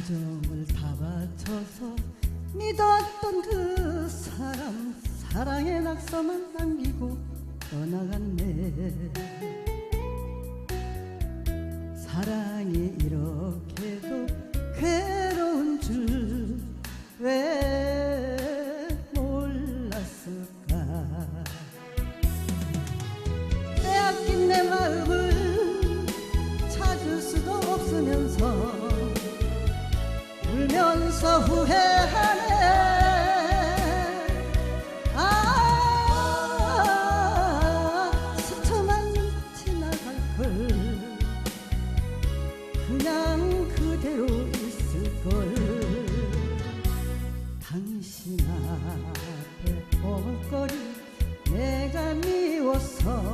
감정을 다 바쳐서 믿었던 그 사람 사랑의 낙서만 남기고 떠나갔네. 사랑이 이렇게도 괴로운 줄 왜 몰랐을까? 빼앗긴 내 마음을 찾을 수도 없으면서 울면서 후회하네. 아 스쳐만 지나갈 걸. 그냥 그대로 있을 걸. 당신 앞에 볼거리 내가 미워서 울면서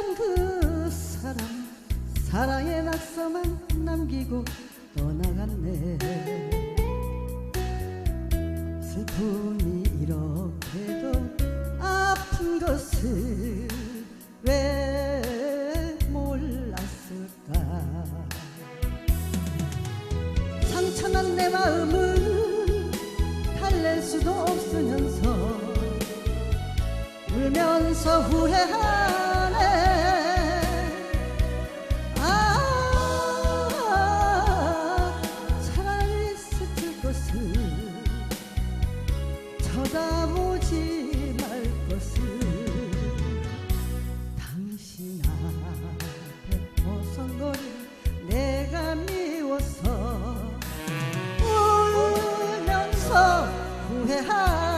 믿었던 그 사람 사랑의 낙서만 남기고 떠나갔네. 슬픔이 이렇게도 아픈 것을 왜 몰랐을까? 상처난 내 마음을 달랠 수도 없으면서 울면서 후회하 것을 쳐다보지 말 것을 당신 앞에 벗어거리 내가 미워서 울면서 후회하